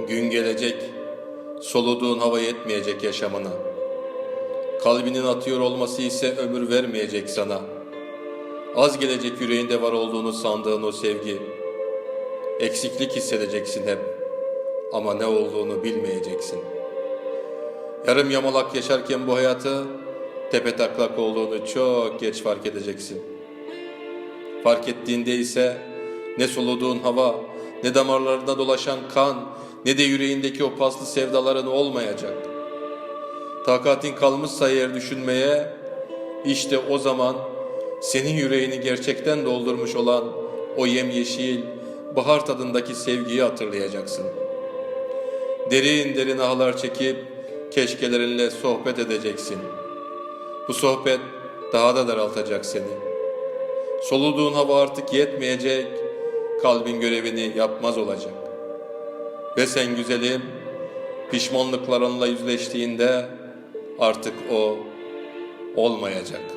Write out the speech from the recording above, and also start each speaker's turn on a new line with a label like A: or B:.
A: Gün gelecek, soluduğun hava yetmeyecek yaşamına. Kalbinin atıyor olması ise ömür vermeyecek sana. Az gelecek yüreğinde var olduğunu sandığın o sevgi. Eksiklik hissedeceksin hep ama ne olduğunu bilmeyeceksin. Yarım yamalak yaşarken bu hayatı tepe taklak olduğunu çok geç fark edeceksin. Fark ettiğinde ise ne soluduğun hava, ne damarlarında dolaşan kan, ne de yüreğindeki o paslı sevdaların olmayacak. Takatin kalmışsa eğer düşünmeye, işte o zaman senin yüreğini gerçekten doldurmuş olan o yemyeşil, bahar tadındaki sevgiyi hatırlayacaksın. Derin derin ahlar çekip keşkelerinle sohbet edeceksin. Bu sohbet daha da daraltacak seni. Soluduğun hava artık yetmeyecek, kalbin görevini yapmaz olacak. Ve sen güzelim, pişmanlıklarınla yüzleştiğinde artık o olmayacak.